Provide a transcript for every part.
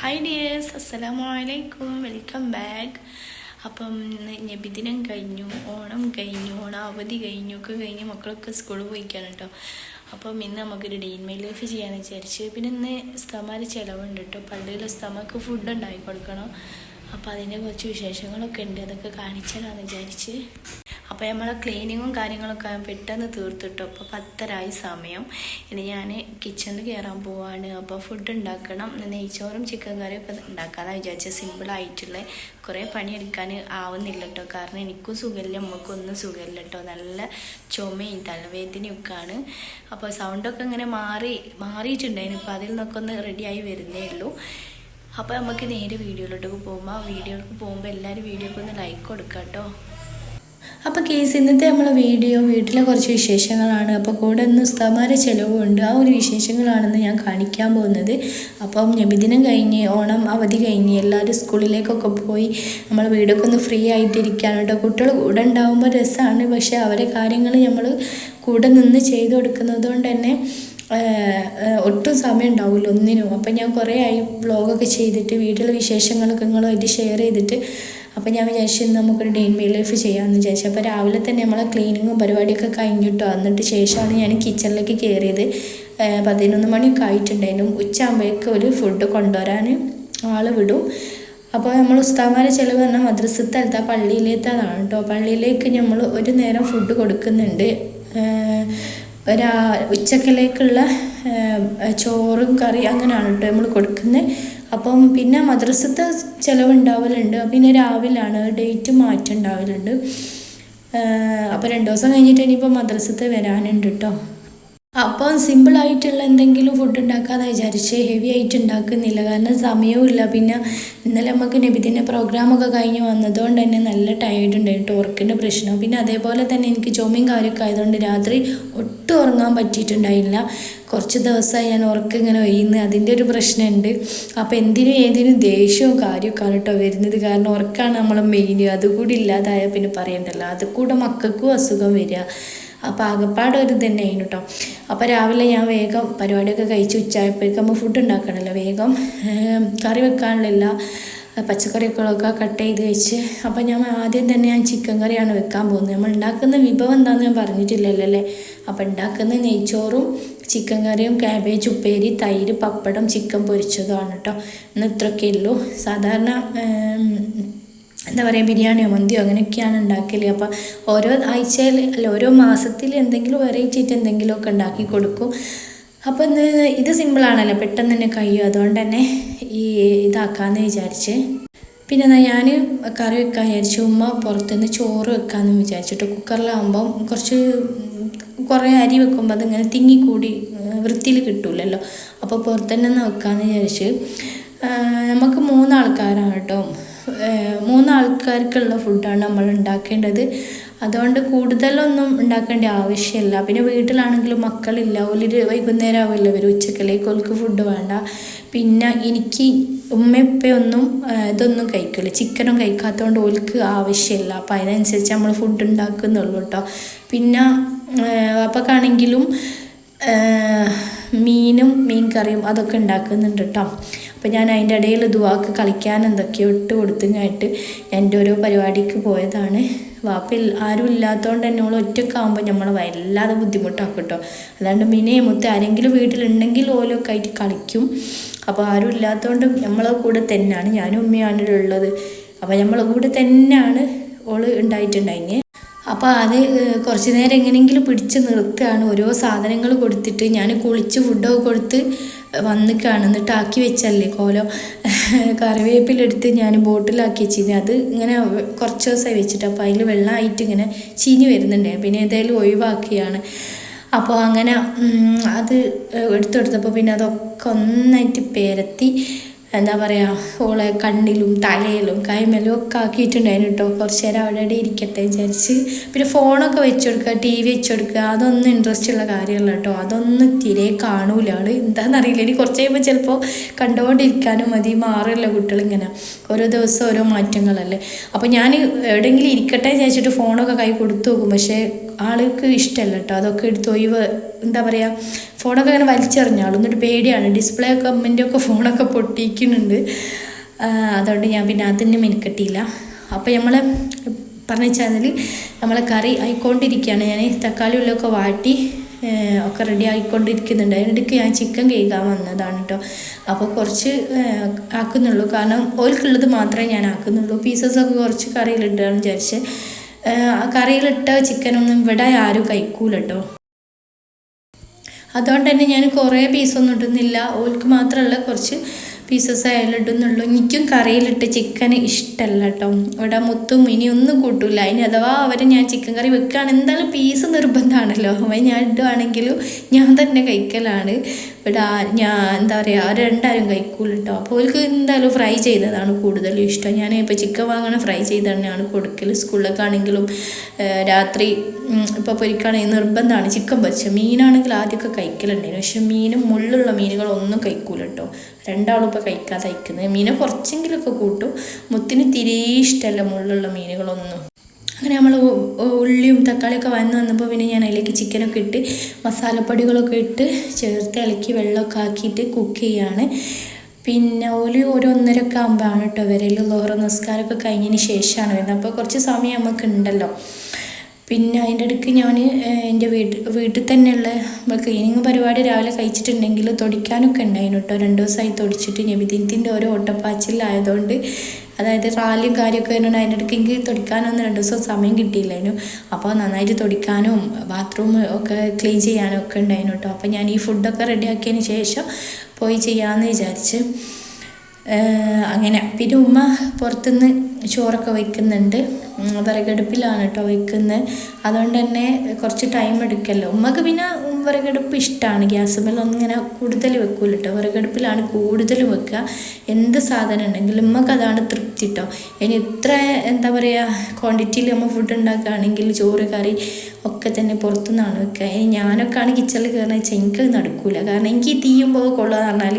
Hi dears അസ്സലാമു അലൈക്കും welcome back അപ്പം നബിദിനം കഴിഞ്ഞു ഓണം കഴിഞ്ഞു ഓണം അവധി കഴിഞ്ഞു ഒക്കെ കഴിഞ്ഞ് മക്കളൊക്കെ സ്കൂളിൽ പോയിക്കാണ് കേട്ടോ അപ്പം ഇന്ന് നമുക്കൊരു ഡെയിൻ മൈ ലൈഫ് ചെയ്യാമെന്ന് വിചാരിച്ച്. പിന്നെ ഇന്ന് സ്തമാര് ചിലവുണ്ട് കേട്ടോ പള്ളിയിൽ സ്തമക്ക് ഫുഡ് ഉണ്ടാക്കി കൊടുക്കണം. അപ്പോൾ അതിന്റെ കുറച്ച് വിശേഷങ്ങളൊക്കെ ഉണ്ട്. അതൊക്കെ കാണിച്ചാലാന്ന് വിചാരിച്ച്. അപ്പോൾ നമ്മളെ ക്ലീനിങ്ങും കാര്യങ്ങളൊക്കെ പെട്ടെന്ന് തീർത്തിട്ടു. അപ്പോൾ പത്തരായി സമയം. ഇനി ഞാൻ കിച്ചണിൽ കയറാൻ പോവാണ്. അപ്പോൾ ഫുഡ് ഉണ്ടാക്കണം. നെയ്ച്ചോറും ചിക്കൻ കറിയും ഒക്കെ ഉണ്ടാക്കാമെന്നാണ് വിചാരിച്ച. സിമ്പിളായിട്ടുള്ള കുറേ പണിയെടുക്കാൻ ആവുന്നില്ല കേട്ടോ കാരണം എനിക്കും സുഖമില്ല നമുക്കൊന്നും സുഖമില്ല കേട്ടോ നല്ല ചുമയും തലവേദനയൊക്കെയാണ് അപ്പോൾ സൗണ്ടൊക്കെ ഇങ്ങനെ മാറി മാറിയിട്ടുണ്ടായിരുന്നു. ഇപ്പോൾ അതിൽ നിന്നൊക്കെ ഒന്ന് റെഡിയായി വരുന്നേ ഉള്ളൂ. അപ്പോൾ നമുക്ക് നേരെ വീഡിയോയിലോട്ടൊക്കെ പോകുമ്പോൾ വീഡിയോക്ക് പോകുമ്പോൾ എല്ലാവരും വീഡിയോക്ക് ഒന്ന് ലൈക്ക് കൊടുക്കാം കേട്ടോ അപ്പോൾ കേസ് ഇന്നത്തെ നമ്മളെ വീഡിയോ വീട്ടിലെ കുറച്ച് വിശേഷങ്ങളാണ്. അപ്പോൾ കൂടെ ഒന്ന് ഉസ്താമാരെ ചിലവുണ്ട്. ആ ഒരു വിശേഷങ്ങളാണെന്ന് ഞാൻ കാണിക്കാൻ പോകുന്നത്. അപ്പം നബിദിനം കഴിഞ്ഞ് ഓണം അവധി കഴിഞ്ഞ് എല്ലാവരും സ്കൂളിലേക്കൊക്കെ പോയി നമ്മൾ വീടൊക്കെ ഒന്ന് ഫ്രീ ആയിട്ടിരിക്കുകയാണ് കേട്ടോ കുട്ടികൾ കൂടെ ഉണ്ടാകുമ്പോൾ രസമാണ് പക്ഷേ അവരെ കാര്യങ്ങൾ നമ്മൾ കൂടെ നിന്ന് ചെയ്തു കൊടുക്കുന്നത് കൊണ്ട് തന്നെ ഒട്ടും സമയം ഉണ്ടാവില്ല ഒന്നിനും. അപ്പം ഞാൻ കുറേ ആയി വ്ളോഗൊക്കെ ചെയ്തിട്ട് വീട്ടിലെ വിശേഷങ്ങളൊക്കെ നിങ്ങളുമായിട്ട് ഷെയർ ചെയ്തിട്ട് അപ്പം ഞാൻ വിചാരിച്ചു ഇന്ന് നമുക്കൊരു ഡെയിൻ മെയിൽ ലൈഫ് ചെയ്യാമെന്ന് വിചാരിച്ചു. അപ്പോൾ രാവിലെ തന്നെ നമ്മളെ ക്ലീനിങ്ങും പരിപാടിയൊക്കെ കഴിഞ്ഞിട്ടോ? എന്നിട്ട് ശേഷമാണ് ഞാൻ കിച്ചണിലേക്ക് കയറിയത് പതിനൊന്ന് മണിയൊക്കെ ആയിട്ടുണ്ടായിരുന്നു. ഉച്ചയാകുമ്പോഴേക്കും ഒരു ഫുഡ് കൊണ്ടുവരാൻ ആൾ വിടും. അപ്പോൾ നമ്മൾ ഉസ്താമാരെ ചിലവ് പറഞ്ഞാൽ മദ്രസത്തലത്ത പള്ളിയിലേത്തതാണ് കേട്ടോ പള്ളിയിലേക്ക് നമ്മൾ ഒരു നേരം ഫുഡ് കൊടുക്കുന്നുണ്ട്. ഒരാ ഉച്ചക്കിലേക്കുള്ള ചോറും കറി അങ്ങനെയാണ് കേട്ടോ നമ്മൾ കൊടുക്കുന്നത് അപ്പം പിന്നെ മദ്രസത്തെ ചിലവുണ്ടാവലുണ്ട്. പിന്നെ രാവിലെയാണ് ഡേറ്റ് മാറ്റം ഉണ്ടാവലുണ്ട് അപ്പോൾ രണ്ട് ദിവസം കഴിഞ്ഞിട്ട് ഇനിയിപ്പോൾ മദ്രസത്തെ വരാനുണ്ട് കേട്ടോ അപ്പം സിമ്പിളായിട്ടുള്ള എന്തെങ്കിലും ഫുഡ് ഉണ്ടാക്കാമെന്ന് വിചാരിച്ച്. ഹെവി ആയിട്ട് ഉണ്ടാക്കുന്നില്ല. കാരണം സമയവും ഇല്ല. പിന്നെ ഇന്നലെ നമുക്ക് നബിദിന്റെ പ്രോഗ്രാമൊക്കെ കഴിഞ്ഞ് വന്നതുകൊണ്ട് തന്നെ നല്ല ടയേർഡ് ഉണ്ടായിട്ട് ഉറക്കിന്റെ പ്രശ്നം. പിന്നെ അതേപോലെ തന്നെ എനിക്ക് ചുമയും കാര്യമൊക്കെ ആയതുകൊണ്ട് രാത്രി ഒട്ടും ഉറങ്ങാൻ പറ്റിയിട്ടുണ്ടായില്ല. കുറച്ച് ദിവസമായി ഞാൻ ഉറക്കം ഇങ്ങനെ അതിന്റെ ഒരു പ്രശ്നമുണ്ട്. അപ്പോൾ എന്തിനും ഏതിനും ദേഷ്യവും കാര്യമൊക്കെയാണ് കേട്ടോ വരുന്നത്. കാരണം ഉറക്കാണ് നമ്മളെ മെയിൻ അതുകൂടി ഇല്ലാതായാൽ പിന്നെ പറയണ്ടല്ലോ. അതുകൂടെ മക്കൾക്കും അസുഖം വരിക അപ്പോൾ ആകപ്പാടെ ഒരു തന്നെ ആയിരുന്നു കേട്ടോ അപ്പോൾ രാവിലെ ഞാൻ വേഗം പരിപാടിയൊക്കെ കഴിച്ച് ഉച്ചയായപ്പോഴേക്കും നമ്മൾ ഫുഡ് ഉണ്ടാക്കണമല്ലോ വേഗം കറി വെക്കാനുള്ള പച്ചക്കറികളൊക്കെ കട്ട് ചെയ്ത് വെച്ച്. അപ്പോൾ ഞാൻ ആദ്യം തന്നെ ഞാൻ ചിക്കൻ കറിയാണ് വെക്കാൻ പോകുന്നത്. നമ്മൾ ഉണ്ടാക്കുന്ന വിഭവം എന്താണെന്ന് ഞാൻ പറഞ്ഞിട്ടില്ലല്ലോ അല്ലേ? അപ്പോൾ ഉണ്ടാക്കുന്ന നെയ്ച്ചോറും ചിക്കൻ കറിയും ക്യാബേജ് ഉപ്പേരി തൈര് പപ്പടം ചിക്കൻ പൊരിച്ചതുമാണ് കേട്ടോ ഇന്ന് ഇത്രയൊക്കെ ഉള്ളൂ. സാധാരണ എന്താ പറയുക ബിരിയാണിയോ മന്തിയോ അങ്ങനെയൊക്കെയാണ് ഉണ്ടാക്കൽ അപ്പോൾ ഓരോ ആഴ്ചയിൽ അല്ല ഓരോ മാസത്തിൽ എന്തെങ്കിലും വെറൈറ്റി ആയിട്ട് എന്തെങ്കിലുമൊക്കെ ഉണ്ടാക്കി കൊടുക്കും. അപ്പോൾ ഇന്ന് ഇത് സിമ്പിളാണല്ലോ പെട്ടെന്ന് തന്നെ കഴിയും. അതുകൊണ്ട് തന്നെ ഈ ഇതാക്കാമെന്ന് വിചാരിച്ച്. പിന്നെ എന്നാൽ ഞാൻ കറി വെക്കാൻ വിചാരിച്ചു ഉമ്മ പുറത്തുനിന്ന് ചോറ് വെക്കാമെന്ന് വിചാരിച്ചിട്ട് കുക്കറിലാകുമ്പം കുറച്ച് കുറേ അരി വെക്കുമ്പോൾ അതിങ്ങനെ തിങ്ങിക്കൂടി വൃത്തിയിൽ കിട്ടൂലല്ലോ. അപ്പോൾ പുറത്തുതന്നെ വെക്കാമെന്ന് വിചാരിച്ച് നമുക്ക് മൂന്നാൾക്കാരാണ് കേട്ടോ. മൂന്നാൾക്കാർക്കുള്ള ഫുഡാണ് നമ്മൾ ഉണ്ടാക്കേണ്ടത്. അതുകൊണ്ട് കൂടുതലൊന്നും ഉണ്ടാക്കേണ്ട ആവശ്യമില്ല. പിന്നെ വീട്ടിലാണെങ്കിലും മക്കളില്ല. ഒരു വൈകുന്നേരം ആവില്ല വരും ഉച്ചക്കലേക്ക്. ഓൾക്ക് ഫുഡ് വേണ്ട. പിന്നെ എനിക്ക് ഉമ്മയപ്പയൊന്നും ഇതൊന്നും കഴിക്കില്ല ചിക്കനും കഴിക്കാത്തതുകൊണ്ട് ഓൾക്ക് ആവശ്യമില്ല. അപ്പം അതിനനുസരിച്ച് നമ്മൾ ഫുഡ് ഉണ്ടാക്കുന്നുള്ളൂ കേട്ടോ പിന്നെ അപ്പൊക്കാണെങ്കിലും മീനും മീൻ കറിയും അതൊക്കെ ഉണ്ടാക്കുന്നുണ്ട് കേട്ടോ അപ്പോൾ ഞാൻ അതിന്റെ ഇടയിൽ ദുവാക്ക് കളിക്കാൻ എന്തൊക്കെയോ ഇട്ട് കൊടുത്തുങ്ങായിട്ട് എന്റെ ഓരോ പരിപാടിക്ക് പോയതാണ്. വാപ്പിൽ ആരും ഇല്ലാത്തതുകൊണ്ട് ഓൾ ഒറ്റക്കാകുമ്പോൾ നമ്മൾ വല്ലാതെ ബുദ്ധിമുട്ടാക്കും കേട്ടോ അല്ലാണ്ട് മിനിയെ മുത്ത് ആരെങ്കിലും വീട്ടിലുണ്ടെങ്കിൽ ഓലൊക്കെ ആയിട്ട് കളിക്കും. അപ്പോൾ ആരും ഇല്ലാത്തതുകൊണ്ട് നമ്മളെ കൂടെ തന്നെയാണ് ഞാനും ഉമ്മയാണ് ഉള്ളത്. അപ്പോൾ നമ്മളെ കൂടെ തന്നെയാണ് ഓൾ ഉണ്ടായിട്ടുണ്ടായിന്. അപ്പോൾ അത് കുറച്ച് നേരം എങ്ങനെയെങ്കിലും പിടിച്ച് നിർത്തുകയാണ്. ഓരോ സാധനങ്ങൾ കൊടുത്തിട്ട് ഞാൻ കുളിച്ച് ഫുഡൊക്കെ കൊടുത്ത് വന്നിക്കാണ്. എന്നിട്ട് ആക്കി വെച്ചല്ലേ കോലം. കറിവേപ്പിലെടുത്ത് ഞാൻ ബോട്ടിലാക്കി വെച്ചിരുന്നു. അത് ഇങ്ങനെ കുറച്ച് ദിവസമായി വെച്ചിട്ട്. അപ്പോൾ അതിൽ വെള്ളമായിട്ട് ഇങ്ങനെ ചീഞ്ഞ് വരുന്നുണ്ട്. പിന്നെ ഏതായാലും ഒഴിവാക്കിയാണ്. അപ്പോൾ അങ്ങനെ അത് എടുത്തെടുത്തപ്പോൾ പിന്നെ അതൊക്കെ ഒന്നായിട്ട് പേരത്തി എന്താ പറയുക ഓളെ കണ്ണിലും തലയിലും കൈമേലും ഒക്കെ ആക്കിയിട്ടുണ്ടായിരുന്നു കേട്ടോ കുറച്ച് നേരം അവിടെ അവിടെ ഇരിക്കട്ടെ വിചാരിച്ച്. പിന്നെ ഫോണൊക്കെ വെച്ച് കൊടുക്കുക ടി വി വെച്ച് കൊടുക്കുക അതൊന്നും ഇൻട്രസ്റ്റ് ഉള്ള കാര്യമല്ല കേട്ടോ അതൊന്നും തീരെ കാണൂല. ആൾ എന്താണെന്നറിയില്ല ഇനി കുറച്ച് കഴിയുമ്പോൾ ചിലപ്പോൾ കണ്ടുകൊണ്ടിരിക്കാനും മതി. മാറില്ല കുട്ടികളിങ്ങനെ. ഓരോ ദിവസം ഓരോ മാറ്റങ്ങളല്ലേ. അപ്പോൾ ഞാൻ എവിടെയെങ്കിലും ഇരിക്കട്ടെ വിചാരിച്ചിട്ട് ഫോണൊക്കെ കൈ കൊടുത്തു നോക്കും. പക്ഷേ ആൾക്ക് ഇഷ്ടമല്ല കേട്ടോ അതൊക്കെ എടുത്ത് ഒഴിവ് എന്താ പറയുക ഫോണൊക്കെ അങ്ങനെ വലിച്ചെറിഞ്ഞ. ആൾ എന്നിട്ട് പേടിയാണ്. ഡിസ്പ്ലേ ഒക്കെ അമ്മന്റെ ഒക്കെ ഫോണൊക്കെ പൊട്ടിക്കുന്നുണ്ട്. അതുകൊണ്ട് ഞാൻ പിന്നെ അതിന് മെനക്കെട്ടിയില്ല. അപ്പോൾ നമ്മൾ പറഞ്ഞു വെച്ചാൽ നമ്മളെ കറി ആയിക്കൊണ്ടിരിക്കുകയാണ്. ഞാൻ തക്കാളി ഉള്ളൊക്കെ വാട്ടി ഒക്കെ റെഡി ആയിക്കൊണ്ടിരിക്കുന്നുണ്ട്. അതിനിടയ്ക്ക് ഞാൻ ചിക്കൻ കേൾക്കാൻ വന്നതാണ് കേട്ടോ അപ്പോൾ കുറച്ച് ആക്കുന്നുള്ളൂ. കാരണം ഓൽക്കുള്ളത് മാത്രമേ ഞാൻ ആക്കുന്നുള്ളൂ. പീസസൊക്കെ കുറച്ച് കറിയിലിട്ടാണ് വിചാരിച്ചത് കറിയിലിട്ട ചിക്കനൊന്നും ഇവിടെ ആരും കഴിക്കൂല കേട്ടോ അതുകൊണ്ട് തന്നെ ഞാൻ കുറേ പീസൊന്നും ഇടുന്നില്ല. ഓൾക്ക് മാത്രമല്ല കുറച്ച് പീസസ് ആയാലും ഇടുന്നുള്ളു എനിക്കും കറിയിലിട്ട് ചിക്കൻ ഇഷ്ടമല്ല കേട്ടോ ഇവിടെ മുത്തും ഇനി ഒന്നും കൂട്ടൂല. അതിന് അഥവാ അവർ ഞാൻ ചിക്കൻ കറി വെക്കുകയാണ് എന്തായാലും പീസ് നിർബന്ധമാണല്ലോ. അവൻ ഞാൻ ഇടുവാണെങ്കിലും ഞാൻ തന്നെ കഴിക്കലാണ്. ഇവിടെ ഞാൻ എന്താ പറയുക അവർ രണ്ടാരും കഴിക്കൂല കേട്ടോ അപ്പോൾ അവർക്ക് എന്തായാലും ഫ്രൈ ചെയ്തതാണ് കൂടുതലും ഇഷ്ടം. ഞാൻ ഇപ്പോൾ ചിക്കൻ വാങ്ങണ ഫ്രൈ ചെയ്ത് തന്നെയാണ് കൊടുക്കൽ സ്കൂളിലൊക്കെ ആണെങ്കിലും രാത്രി ഇപ്പോൾ പൊരിക്കുകയാണെങ്കിൽ നിർബന്ധമാണ്. ചിക്കൻ പൊരിച്ച മീനാണെങ്കിൽ ആദ്യമൊക്കെ കഴിക്കലുണ്ടായിരുന്നു. പക്ഷെ മീനും മുള്ളുള്ള മീനുകളൊന്നും കഴിക്കൂല കേട്ടോ രണ്ടാളും ഇപ്പോൾ കഴിക്കാൻ സഹിക്കുന്നത് മീനെ കുറച്ചെങ്കിലുമൊക്കെ കൂട്ടും. മുത്തിന് തിരേ ഇഷ്ടമല്ല മുള്ളുള്ള മീനുകളൊന്നും. അങ്ങനെ നമ്മൾ ഉള്ളിയും തക്കാളിയൊക്കെ വന്ന് വന്നപ്പോൾ പിന്നെ ഞാൻ അതിലേക്ക് ചിക്കനൊക്കെ ഇട്ട് മസാലപ്പൊടികളൊക്കെ ഇട്ട് ചേർത്ത് ഇളക്കി വെള്ളമൊക്കെ ആക്കിയിട്ട് കുക്ക് ചെയ്യാണ്. പിന്നെ ഒരു ഒരു ഒന്നരൊക്കെ ആകുമ്പോഴാണ് കേട്ടോ വരൽ ലോഹറ നിസ്കാരമൊക്കെ കഴിഞ്ഞതിന് ശേഷമാണ് വരുന്നത്. അപ്പോൾ കുറച്ച് സമയം നമുക്ക് ഉണ്ടല്ലോ. പിന്നെ അതിന്റെ ഇടയ്ക്ക് ഞാൻ എന്റെ വീട്ടിൽ വീട്ടിൽ തന്നെയുള്ള ക്ലീനിങ് പരിപാടി രാവിലെ കഴിച്ചിട്ടുണ്ടെങ്കിൽ തൊടിക്കാനൊക്കെ ഉണ്ടായിരുന്നു കേട്ടോ. രണ്ട് ദിവസമായി തൊടിച്ചിട്ട് നബിദിനത്തിന്റെ ഓരോ ഓട്ടപ്പാച്ചിലായതുകൊണ്ട് അതായത് റാലിയും കാര്യമൊക്കെ വരുന്നുണ്ട്. അതിന്റെ ഇടയ്ക്ക് എനിക്ക് തൊടിക്കാനൊന്നും രണ്ട് ദിവസം സമയം കിട്ടിയില്ലായിരുന്നു. അപ്പോൾ നന്നായിട്ട് തൊടിക്കാനും ബാത്റൂം ഒക്കെ ക്ലീൻ ചെയ്യാനും ഒക്കെ ഉണ്ടായിരുന്നു കേട്ടോ. അപ്പോൾ ഞാൻ ഈ ഫുഡൊക്കെ റെഡിയാക്കിയതിന് ശേഷം പോയി ചെയ്യാമെന്ന് വിചാരിച്ച് അങ്ങനെ. പിന്നെ ഉമ്മ പുറത്തുനിന്ന് ചോറൊക്കെ വയ്ക്കുന്നുണ്ട്. വിറകടുപ്പിലാണ് കേട്ടോ വയ്ക്കുന്നത് അതുകൊണ്ട് തന്നെ കുറച്ച് ടൈം എടുക്കല്ലോ. ഉമ്മക്ക് പിന്നെ വിറകടുപ്പ് ഇഷ്ടമാണ് ഗ്യാസ് മേലൊന്നും ഇങ്ങനെ കൂടുതൽ വെക്കൂല കേട്ടോ വിറകടുപ്പിലാണ് കൂടുതൽ വെക്കുക എന്ത് സാധനം ഉണ്ടെങ്കിലും ഉമ്മക്ക് അതാണ് തൃപ്തി കേട്ടോ ഇനി ഇത്ര എന്താ പറയുക ക്വാണ്ടിറ്റിയിൽ നമ്മൾ ഫുഡ് ഉണ്ടാക്കുകയാണെങ്കിൽ ചോറ് കറി ഒക്കെ തന്നെ പുറത്തുനിന്നാണ് വെക്കുക ഇനി ഞാനൊക്കെ ആണ് കിച്ചണിൽ കയറുന്നത് വെച്ചാൽ എനിക്ക് നടക്കൂല. കാരണം എനിക്ക് തീയുമ്പോൾ കൊള്ളുക എന്ന് പറഞ്ഞാൽ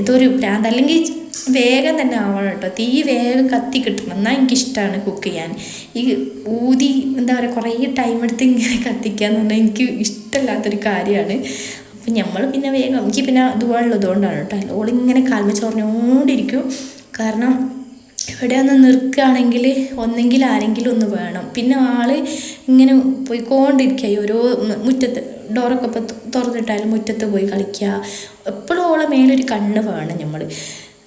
ഇതൊരു ഭ്രാന്ത് അല്ലെങ്കിൽ വേഗം തന്നെ ആവണം കേട്ടോ. തീ വേഗം കത്തി കിട്ടണം. എന്നാൽ എനിക്കിഷ്ടമാണ് കുക്ക് ചെയ്യാൻ. ഈ ഊതി എന്താ പറയുക കുറേ ടൈം എടുത്ത് ഇങ്ങനെ കത്തിക്കുക എന്ന് പറഞ്ഞാൽ എനിക്ക് ഇഷ്ടമില്ലാത്തൊരു കാര്യമാണ്. അപ്പം നമ്മൾ പിന്നെ വേഗം എനിക്ക് പിന്നെ ഇതുപോലുള്ളതുകൊണ്ടാണ് കേട്ടോ. ഓളിങ്ങനെ കാൽമ കാരണം ഇവിടെ ഒന്ന് നിൽക്കുകയാണെങ്കിൽ ഒന്നെങ്കിൽ ആരെങ്കിലും ഒന്ന് വേണം. പിന്നെ ആൾ ഇങ്ങനെ പോയിക്കൊണ്ടിരിക്കുക. ഓരോ മുറ്റത്ത് ഡോറൊക്കെ ഇപ്പോൾ തുറന്നിട്ടാലും മുറ്റത്ത് പോയി കളിക്കുക. എപ്പോഴും ഓളെ മേലൊരു കണ്ണ് വേണം നമ്മൾ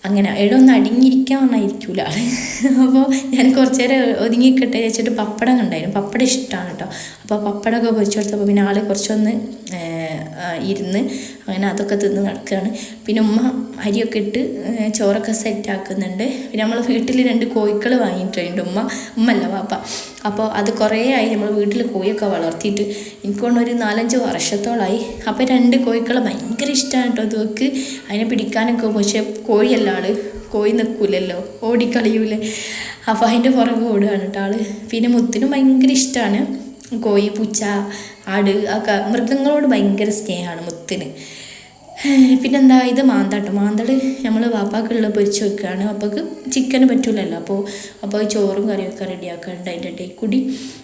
അങ്ങനെ ഇവിടെ ഒന്ന് അടിഞ്ഞിരിക്കാൻ പറഞ്ഞായിരിക്കൂല ആൾ അപ്പോൾ ഞാൻ കുറച്ച് നേരം ഒതുങ്ങിക്കട്ടെ വെച്ചിട്ട് പപ്പടം കണ്ടായിരുന്നു. പപ്പടം ഇഷ്ടമാണ് കേട്ടോ അപ്പോൾ പപ്പടമൊക്കെ പൊരിച്ചു കൊടുത്തപ്പോൾ പിന്നെ ആൾ കുറച്ചൊന്ന് ഇരുന്ന് അങ്ങനെ അതൊക്കെ തിന്ന് നടക്കുകയാണ് പിന്നെ ഉമ്മ അരിയൊക്കെ ഇട്ട് ചോറൊക്കെ സെറ്റ് ആക്കുന്നുണ്ട്. പിന്നെ നമ്മൾ വീട്ടിൽ രണ്ട് കോഴിക്കൾ വാങ്ങിയിട്ടുണ്ട് ഉമ്മ. ഉമ്മല്ല വാപ്പ. അപ്പോൾ അത് കുറേ ആയി നമ്മൾ വീട്ടിൽ കോഴിയൊക്കെ വളർത്തിയിട്ട് എനിക്ക് ഒരു നാലഞ്ച് വർഷത്തോളമായി അപ്പോൾ രണ്ട് കോഴിക്കളെ ഭയങ്കര ഇഷ്ടമാണ് കേട്ടോ അതൊക്കെ അതിനെ പിടിക്കാനൊക്കെ പോകും. പക്ഷേ കോഴിയല്ല ആൾ. കോഴി നിൽക്കൂലല്ലോ ഓടിക്കളിയൂലേ. അപ്പോൾ അതിന്റെ പുറകെ ഓടുകയാണ് കേട്ടോ ആൾ. പിന്നെ മുത്തിനും ഭയങ്കര ഇഷ്ടമാണ്. കോഴി പൂച്ച ആട് ഒക്കെ മൃഗങ്ങളോട് ഭയങ്കര സ്നേഹമാണ് മുത്തിന്. പിന്നെന്താ ഇത് മാന്താട്ടോ. മാന്തൾ നമ്മൾ വാപ്പാക്കുള്ള പൊരിച്ച് വെക്കുകയാണ് അപ്പോൾക്ക് ചിക്കന് പറ്റൂലല്ലോ. അപ്പോൾ അപ്പോൾ ചോറും കറിയൊക്കെ റെഡിയാക്കാനുണ്ട് അതിന്റെ ഇടയിൽ കൂടി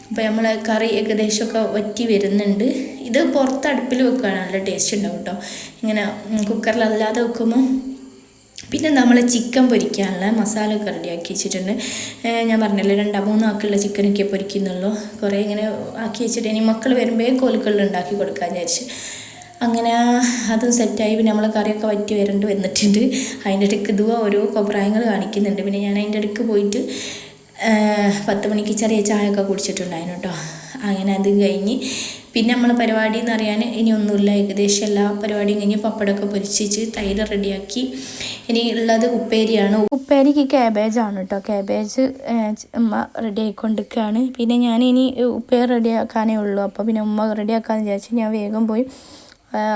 അപ്പോൾ നമ്മൾ കറി ഏകദേശമൊക്കെ വറ്റി വരുന്നുണ്ട്. ഇത് പുറത്ത് അടുപ്പിൽ വെക്കുകയാണ് നല്ല ടേസ്റ്റ് ഉണ്ടാവും കേട്ടോ ഇങ്ങനെ കുക്കറിലല്ലാതെ വെക്കുമ്പോൾ പിന്നെ നമ്മൾ ചിക്കൻ പൊരിക്കാനുള്ള മസാല ഒക്കെ റെഡിയാക്കി വെച്ചിട്ടുണ്ട്. ഞാൻ പറഞ്ഞല്ലോ രണ്ടാ മൂന്നാക്കുള്ള ചിക്കനൊക്കെ പൊരിക്കുന്നുള്ളൂ. കുറേ ഇങ്ങനെ ആക്കി വെച്ചിട്ട് ഇനി മക്കൾ വരുമ്പോഴേ കോലുകളിൽ ഉണ്ടാക്കി കൊടുക്കാൻ വിചാരിച്ച്. അങ്ങനെ അതും സെറ്റായി. പിന്നെ നമ്മൾ കറിയൊക്കെ വറ്റി വരണ്ട് വന്നിട്ടുണ്ട്. അതിന്റെ ഇടയ്ക്ക് ഇതുവ ഓരോ കൊബ്രായങ്ങൾ കാണിക്കുന്നുണ്ട്. പിന്നെ ഞാൻ അതിന്റെ ഇടയ്ക്ക് പോയിട്ട് പത്ത് മണിക്ക് ചെറിയ ചായ ഒക്കെ കുടിച്ചിട്ടുണ്ടായിരുന്നു കേട്ടോ. അങ്ങനെ അത് കഴിഞ്ഞ് പിന്നെ നമ്മൾ പരിപാടി എന്ന് അറിയാൻ ഇനി ഒന്നുമില്ല. ഏകദേശം എല്ലാ പരിപാടിയും കഴിഞ്ഞ് പപ്പടമൊക്കെ പൊരിച്ചിച്ച് തൈര് റെഡിയാക്കി. ഇനി ഉള്ളത് ഉപ്പേരിയാണ്. ഉപ്പേരിക്ക് ക്യാബേജാണ് കേട്ടോ. ക്യാബേജ് ഉമ്മ റെഡി ആയിക്കൊണ്ടിരിക്കുകയാണ്. പിന്നെ ഞാൻ ഇനി ഉപ്പേരി റെഡിയാക്കാനേ ഉള്ളൂ. അപ്പോൾ പിന്നെ ഉമ്മ റെഡിയാക്കാമെന്ന് വിചാരിച്ച് ഞാൻ വേഗം പോയി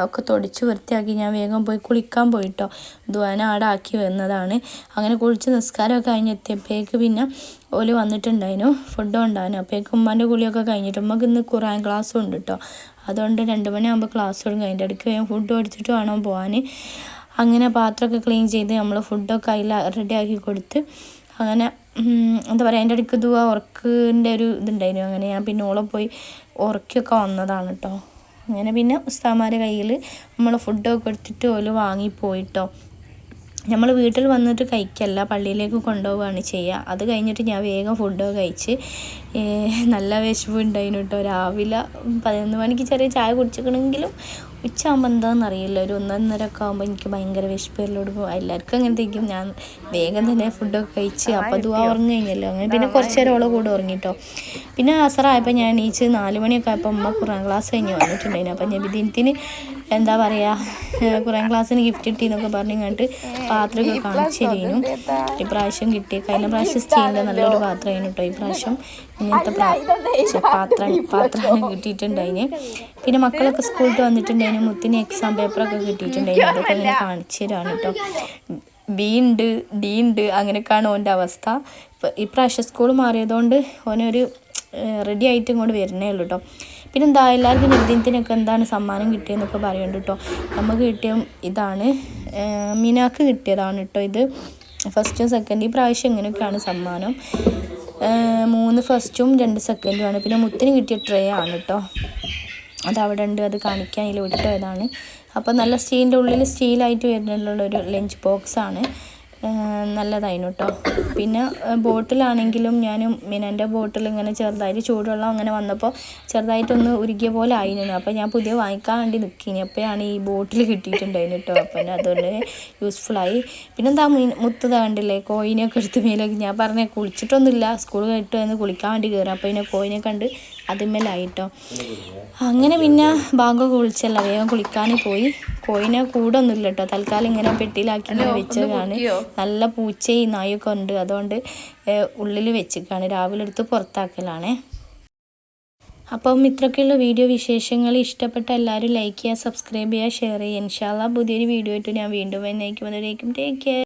ഒക്കെ തുടച്ച് വൃത്തിയാക്കി ഞാൻ വേഗം പോയി കുളിക്കാൻ പോയിട്ടോ. ധ്വാന ആടാക്കി വന്നതാണ്. അങ്ങനെ കുളിച്ച് നിസ്കാരമൊക്കെ കഴിഞ്ഞെത്തിയപ്പോഴേക്ക് പിന്നെ ഓൽ വന്നിട്ടുണ്ടായിരുന്നു ഫുഡ് ഉണ്ടായിരുന്നു അപ്പോഴേക്ക് ഉമ്മാന്റെ കുളിയൊക്കെ കഴിഞ്ഞിട്ട് ഉമ്മക്ക് ഇന്ന് ഖുറാൻ ക്ലാസ്സും ഉണ്ട് കേട്ടോ അതുകൊണ്ട് രണ്ട് മണിയാകുമ്പോൾ ക്ലാസ് തുടങ്ങി. അതിന്റെ ഇടയ്ക്ക് വേഗം ഫുഡ് കൊടുത്തിട്ട് വേണം പോകാൻ അങ്ങനെ പാത്രമൊക്കെ ക്ലീൻ ചെയ്ത് നമ്മൾ ഫുഡൊക്കെ അതിൽ റെഡിയാക്കി കൊടുത്ത് അങ്ങനെ എന്താ പറയുക അതിന്റെ ഇടയ്ക്ക് ഇതുവാ ഉറക്കിന്റെ ഒരു ഇതുണ്ടായിരുന്നു അങ്ങനെ ഞാൻ പിന്നെ ഓളെ പോയി ഉറക്കിയൊക്കെ വന്നതാണ് കേട്ടോ അങ്ങനെ പിന്നെ ഉസ്താമാരെ കയ്യിൽ നമ്മൾ ഫുഡൊക്കെ എടുത്തിട്ട് ഓൽ വാങ്ങിപ്പോയിട്ടോ നമ്മൾ വീട്ടിൽ വന്നിട്ട് കഴിക്കല്ല പള്ളിയിലേക്ക് കൊണ്ടുപോവുകയാണ് ചെയ്യുക. അത് കഴിഞ്ഞിട്ട് ഞാൻ വേഗം ഫുഡൊക്കെ കഴിച്ച് നല്ല വിശപ്പ് ഉണ്ടായിരുന്നു കേട്ടോ. രാവിലെ പതിനൊന്ന് മണിക്ക് ചെറിയ ചായ കുടിച്ചിക്കണമെങ്കിലും ഉച്ചയാകുമ്പോൾ എന്താണെന്ന് അറിയില്ല. ഒരു ഒന്നൊന്നര ഒക്കെ ആകുമ്പോൾ എനിക്ക് ഭയങ്കര വിശപ്പ് എല്ലോടും എല്ലാവർക്കും അങ്ങനത്തേക്കും ഞാൻ വേഗം തന്നെ ഫുഡൊക്കെ കഴിച്ച് അപ്പോൾ അതുവാ ഉറങ്ങി കഴിഞ്ഞല്ലോ അങ്ങനെ പിന്നെ കുറച്ച് നേരം ഓളെ കൂടെ ഉറങ്ങിട്ടോ. പിന്നെ അസറായപ്പോൾ ഞാൻ എണീച്ച് നാല് മണിയൊക്കെ ആയപ്പോൾ അമ്മ ഖുറാൻ ക്ലാസ് കഴിഞ്ഞ് വന്നിട്ടുണ്ടായിരുന്നു അപ്പം ഞാൻ ദിനത്തിന് എന്താ പറയാ കുറേ ക്ലാസ്സിന് ഗിഫ്റ്റ് കിട്ടി എന്നൊക്കെ പറഞ്ഞു കണ്ടിട്ട് പാത്രമൊക്കെ കാണിച്ചിരുന്നു ഈ ഇപ്രാവശ്യം കിട്ടി കഴിഞ്ഞ പ്രാവശ്യം സ്റ്റീലിന്റെ നല്ലൊരു പാത്രമായിരുന്നു കേട്ടോ ഇപ്രാവശ്യം ഇങ്ങനത്തെ പാത്രം പാത്രം? പാത്രമാണ് കിട്ടിയിട്ടുണ്ടായിന്. പിന്നെ മക്കളൊക്കെ സ്കൂളിൽ വന്നിട്ടുണ്ടായിരുന്നു മുത്തിന് എക്സാം പേപ്പറൊക്കെ കിട്ടിയിട്ടുണ്ടായിരുന്നു അതൊക്കെ ഇങ്ങനെ കാണിച്ചു തരാണ് കേട്ടോ ബി ഉണ്ട് ഡി ഉണ്ട് അങ്ങനെയൊക്കെയാണ് ഓന്റെ അവസ്ഥ. ഇപ്പം ഇപ്രാവശ്യം സ്കൂൾ മാറിയതുകൊണ്ട് ഓനൊരു റെഡി ആയിട്ട് ഇങ്ങോട്ട് വരുന്നേ ഉള്ളൂ കേട്ടോ പിന്നെ എന്താ എല്ലാവർക്കും നബിദിനത്തിനൊക്കെ എന്താണ് സമ്മാനം കിട്ടിയെന്നൊക്കെ പറയുന്നുണ്ട് കേട്ടോ. നമുക്ക് കിട്ടിയ ഇതാണ് മീനാക്ക് കിട്ടിയതാണ് കേട്ടോ ഇത്. ഫസ്റ്റും സെക്കൻഡ് ഈ പ്രാവശ്യം ഇങ്ങനെയൊക്കെയാണ് സമ്മാനം. മൂന്ന് ഫസ്റ്റും രണ്ട് സെക്കൻഡുമാണ് പിന്നെ മുത്തിന് കിട്ടിയ ട്രേ ആണ് കേട്ടോ. അത് അവിടെ ഉണ്ട് അത് കാണിക്കാൻ ഇതിൽ വിട്ടതാണ്. അപ്പോൾ നല്ല സ്റ്റീലിന്റെ ഉള്ളിൽ സ്റ്റീലായിട്ട് വരുന്നുള്ള ഒരു ലഞ്ച് ബോക്സാണ് നല്ലതായിരുന്നു കേട്ടോ പിന്നെ ബോട്ടിലാണെങ്കിലും ഞാനും പിന്നെ എന്റെ ബോട്ടിൽ ഇങ്ങനെ ചെറുതായിട്ട് ചൂടുവെള്ളം അങ്ങനെ വന്നപ്പോൾ ചെറുതായിട്ടൊന്ന് ഉരുകിയ പോലെ ആയിരുന്നു. അപ്പോൾ ഞാൻ പുതിയ വാങ്ങിക്കാൻ വേണ്ടി നിൽക്കിനി അപ്പോഴാണ് ഈ ബോട്ടിൽ കിട്ടിയിട്ടുണ്ടായിരുന്നു കേട്ടോ അപ്പം അതുകൊണ്ട് യൂസ്ഫുള്ളായി പിന്നെന്താ മീൻ മുത്തത കണ്ടില്ലേ കോയിനൊക്കെ എടുത്ത് മേലേക്ക് ഞാൻ പറഞ്ഞ കുളിച്ചിട്ടൊന്നുമില്ല സ്കൂൾ കഴിഞ്ഞിട്ട് വന്ന് കുളിക്കാൻ വേണ്ടി കയറും അപ്പോൾ പിന്നെ കോയിനെ കണ്ട് അതിന്മേലായിട്ടോ. അങ്ങനെ പിന്നെ ബാങ്ക് കുളിച്ചല്ല വേഗം കുളിക്കാൻ പോയി. കോയിനെ കൂടൊന്നുമില്ല കേട്ടോ തൽക്കാലം ഇങ്ങനെ പെട്ടിയിലാക്കി ഇങ്ങനെ വെച്ചതാണ്. നല്ല പൂച്ചയും നായൊക്കെ ഉണ്ട്. അതുകൊണ്ട് ഉള്ളിൽ വെച്ചിക്കാണ്. രാവിലെ എടുത്ത് പുറത്താക്കലാണേ. അപ്പം ഇത്രയൊക്കെയുള്ള വീഡിയോ വിശേഷങ്ങൾ ഇഷ്ടപ്പെട്ട എല്ലാവരും ലൈക്ക് ചെയ്യുക സബ്സ്ക്രൈബ് ചെയ്യുക ഷെയർ ചെയ്യുക. ഇൻഷാല്ല പുതിയൊരു വീഡിയോ ആയിട്ട് ഞാൻ വീണ്ടും വന്നേക്കും അതിലേക്കും ടേക്ക് കെയർ